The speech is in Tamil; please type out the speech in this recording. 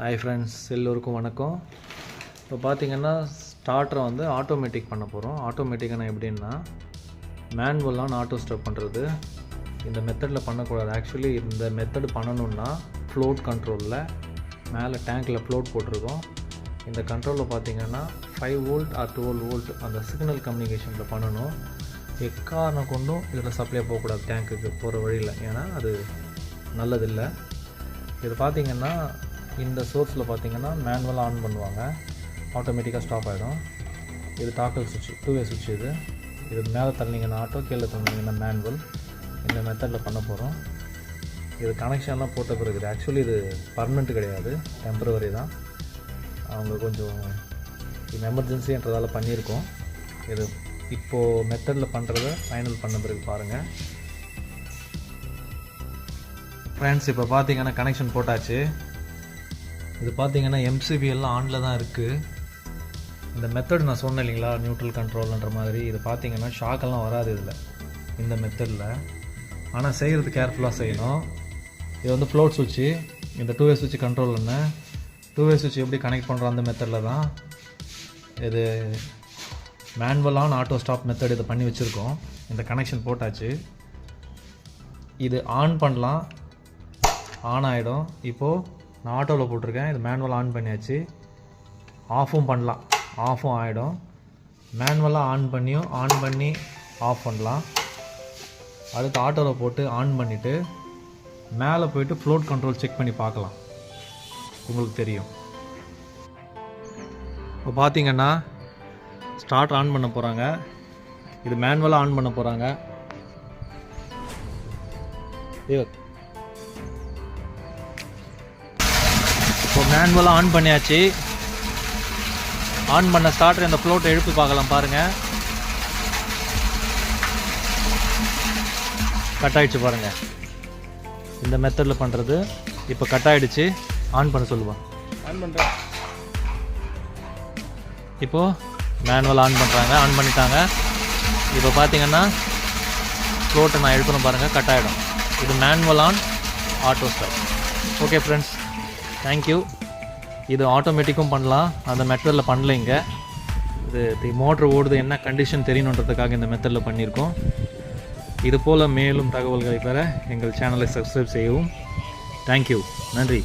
ஹாய் ஃப்ரெண்ட்ஸ் எல்லோருக்கும் வணக்கம். இப்போ பார்த்தீங்கன்னா ஸ்டார்டரை வந்து ஆட்டோமேட்டிக் பண்ண போகிறோம் ஆட்டோமேட்டிக்கான எப்படின்னா மேனுவலான ஆட்டோ ஸ்டாப் பண்ணுறது இந்த மெத்தடில் பண்ணக்கூடாது. ஆக்சுவலி இந்த மெத்தட் பண்ணணுன்னா ஃப்ளோட் கண்ட்ரோலில் மேலே டேங்க்கில் ஃப்ளோட் போட்டிருக்கோம். இந்த கண்ட்ரோலில் பார்த்தீங்கன்னா five volt or twelve volt அந்த சிக்னல் கம்யூனிகேஷனில் பண்ணணும். எக்காரணம் கொண்டும் இதில் சப்ளை போகக்கூடாது டேங்க்குக்கு போகிற வழியில். ஏன்னா அது நல்லதில்லை. இது பார்த்திங்கன்னா இந்த சோர்ஸில் பார்த்தீங்கன்னா மேனுவலாக ஆன் பண்ணுவாங்க. ஆட்டோமேட்டிக்காக ஸ்டாப் ஆகிடும் இது டாக்கல் சுவிட்ச் டூ வே சுவிட்ச் இது. இது மேலே தள்ளிங்கன்னா ஆட்டோ கீழே தள்ளிங்கன்னா மேனுவல் இந்த மெத்தடில் பண்ண போகிறோம் இது கனெக்ஷன்லாம் போட்ட பிறகு இது ஆக்சுவலி இது பர்மனெண்ட் கிடையாது. டெம்பரவரி தான். அவங்க கொஞ்சம் இது எமர்ஜென்சின்றதால பண்ணியிருக்கோம். இது இப்போது மெத்தடில் பண்ணுறத ஃபைனல் பண்ண பிறகு பாருங்கள் ஃப்ரெண்ட்ஸ் இப்போ பார்த்தீங்கன்னா கனெக்ஷன் போட்டாச்சு. இது பார்த்தீங்கன்னா எம்சிபி எல்லாம் ஆனில் தான் இருக்குது இந்த மெத்தட் நான் சொன்னேன் இல்லைங்களா? நியூட்ரல் கண்ட்ரோல்ன்ற மாதிரி. இது பார்த்தீங்கன்னா ஷாக்கெல்லாம் வராது இதில். இந்த மெத்தடில் ஆனால் செய்கிறது கேர்ஃபுல்லாக செய்யணும். இது வந்து ஃப்ளோட் சுவிட்சு இந்த டூ வே சுவிட்ச் கண்ட்ரோல் என்ன? டூ வே சுவிட்ச் எப்படி கனெக்ட் பண்ணுறோம் அந்த மெத்தடில் தான். இது மேனுவலான ஆட்டோ ஸ்டாப் மெத்தட் இதை பண்ணி வச்சுருக்கோம். இந்த கனெக்ஷன் போட்டாச்சு. இது ஆன் பண்ணலாம். ஆன் ஆகிடும் இப்போது நான் ஆட்டோவில் போட்டிருக்கேன். இது மேனுவல் ஆன் பண்ணியாச்சு. ஆஃபும் பண்ணலாம். ஆஃபும் ஆகிடும் மேனுவலாக ஆன் பண்ணியும் ஆன் பண்ணி ஆஃப் பண்ணலாம். அடுத்து ஆட்டோவில் போட்டு ஆன் பண்ணிவிட்டு மேலே போயிட்டு ஃப்ளோட் கண்ட்ரோல் செக் பண்ணி பார்க்கலாம். உங்களுக்கு தெரியும். இப்போ பார்த்தீங்கன்னா ஸ்டார்ட் ஆன் பண்ண போகிறாங்க இது மேனுவலாக ஆன் பண்ண போகிறாங்க மேனுவலாக ஆன் பண்ணியாச்சு. ஆன் பண்ண ஸ்டார்டர் இந்த ஃப்ளோட்டை எழுப்பி பார்க்கலாம் பாருங்கள் கட் ஆயிடுச்சு பாருங்கள் இந்த மெத்தடில் பண்ணுறது இப்போ கட் ஆயிடுச்சு. ஆன் பண்ண சொல்லுவான் ஆன் பண்ணுறேன் இப்போது மேனுவல் ஆன் பண்ணுறாங்க ஆன் பண்ணிட்டாங்க. இப்போ பார்த்தீங்கன்னா ஃப்ளோட்டை நான் எழுப்பணும் பாருங்கள் கட் ஆகிடும் இது manual on auto stop okay friends thank you இது ஆட்டோமேட்டிக்கும் பண்ணலாம். அந்த மெத்தடில் பண்ணல இங்கே. இது மோட்ரு ஓடுது என்ன கண்டிஷன் தெரியணுன்றதுக்காக இந்த மெத்தடில் பண்ணியிருக்கோம் இது போல் மேலும் தகவல்களை பெற எங்கள் சேனலை சப்ஸ்கிரைப் செய்யவும். தேங்க்யூ நன்றி.